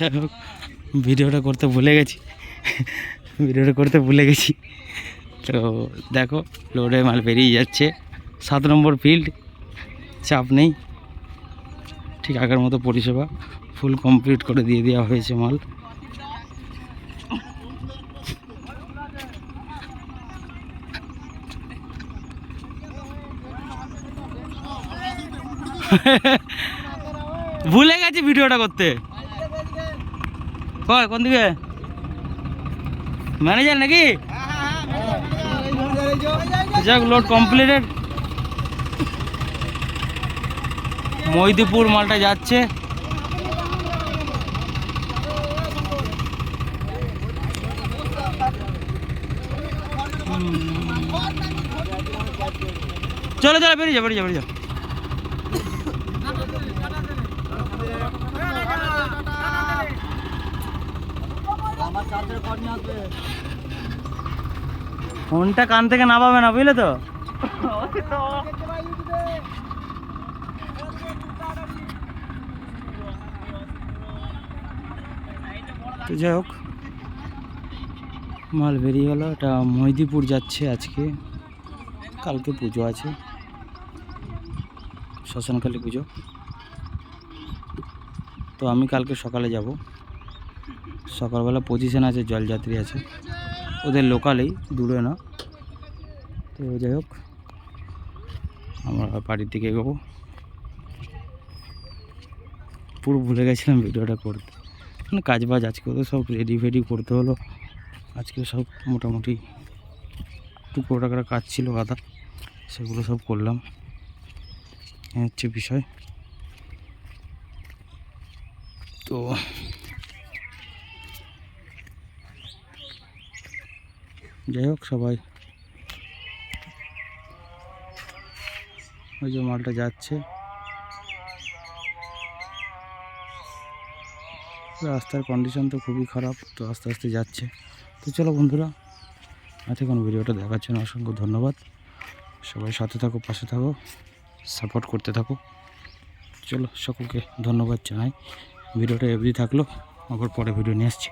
যাই হোক ভিডিওটা করতে ভুলে গেছি। ভিডিওটা করতে ভুলে গেছি। তো দেখো, লোডে মাল বেরিয়ে যাচ্ছে। সাত নম্বর ফিল্ড চাপ নেই। ঠিক আগের মতো পরিষেবা ফুল কমপ্লিট করে দিয়ে দেওয়া হয়েছে মাল। ভুলে গেছি ভিডিওটা করতে। কয় কোন দিকে? ম্যানেজার নাকি? যাক লোড কমপ্লিটেড মৈদিপুর মালটা যাচ্ছে। চলো চলো, বেরিয়ে যাও বেরিয়ে যাও বেরিয়ে যাও। ফোনটা কান থেকে নামাবে না, বুঝলে তো? তো যাই হোক, মাল বেরিয়ে গেল। এটা মহিদিপুর যাচ্ছে আজকে। কালকে পুজো আছে। শ্মশানকালী পুজো। তো আমি কালকে সকালে যাব। সকালবেলা পজিশন আছে, জলযাত্রী আছে। ওদের লোকালেই দূরে না। তো যাই হোক, আমরা বাড়ির দিকে এগোবো। পুরো ভুলে গেছিলাম ভিডিওটা করতে। মানে কাজ বাজ আজকে তো সব রেডি ফেডি করতে হলো। আজকে সব মোটামুটি টুকরো টাকার কাজ ছিল, আদা। সেগুলো সব করলাম। হচ্ছে বিষয়। তো যাই হোক, সবাই। ওই যে মালটা যাচ্ছে। রাস্তার কন্ডিশন তো খুবই খারাপ, তো আস্তে আস্তে যাচ্ছে। তো চলো বন্ধুরা এতক্ষণ ভিডিওটা দেখার জন্য অসংখ্য ধন্যবাদ। সবাই সাথে থাকো, পাশে থাকো সাপোর্ট করতে থাকো। চলো সকলকে ধন্যবাদ জানাই। ভিডিওটা এভরি থাকল, আবার পরে ভিডিও নিয়ে আসছি।